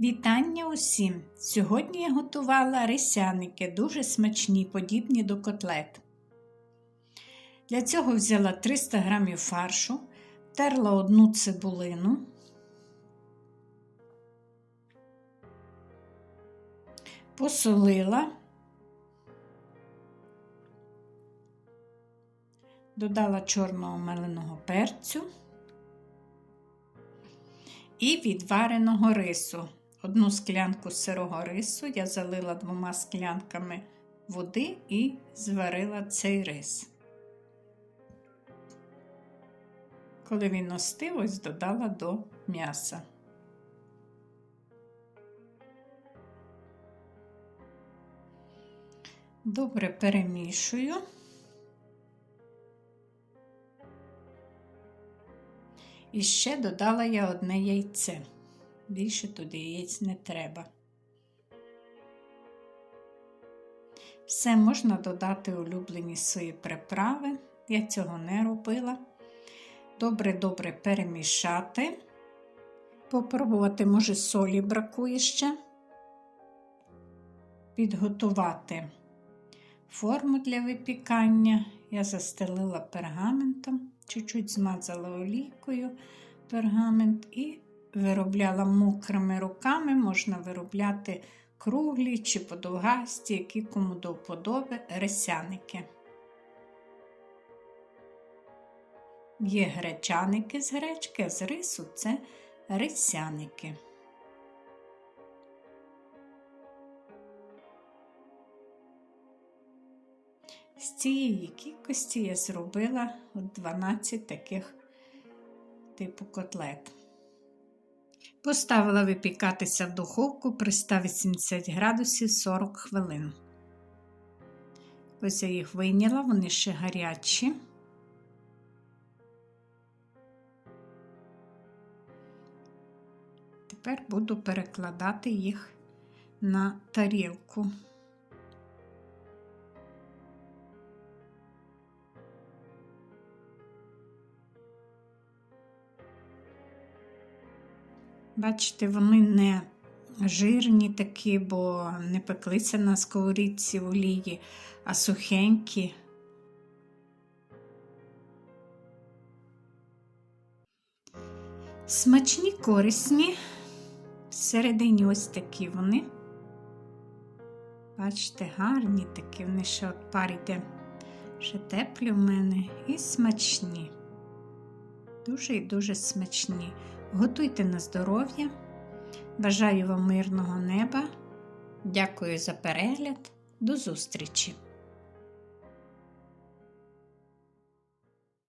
Вітання усім! Сьогодні я готувала рисяники, дуже смачні, подібні до котлет. Для цього взяла 300 г фаршу, терла одну цибулину, посолила, додала чорного меленого перцю і відвареного рису. Одну склянку сирого рису я залила двома склянками води і зварила цей рис. Коли він остив, ось додала до м'яса. Добре перемішую. І ще додала я одне яйце. Більше туди яєць не треба. Все можна додати улюблені свої приправи. Я цього не робила. Добре-добре перемішати. Попробувати, може, солі бракує ще. Підготувати форму для випікання. Я застелила пергаментом, чуть-чуть змазала олійкою пергамент і виробляла мокрими руками, можна виробляти круглі чи подовгасті, які кому до вподоби ресяники. Є гречаники з гречки, а з рису це рисяники. З цієї кількості я зробила 12 таких типу котлет. Поставила випікатися в духовку при 180 градусів 40 хвилин. Ось я їх вийняла, вони ще гарячі. Тепер буду перекладати їх на тарілку. Бачите, вони не жирні такі, бо не пеклися на сковорідці олії, а сухенькі. Смачні, корисні, всередині ось такі вони. Бачите, гарні такі, вони ще от пар йде, ще теплі в мене і смачні. Дуже і дуже смачні. Готуйте на здоров'я. Бажаю вам мирного неба. Дякую за перегляд. До зустрічі!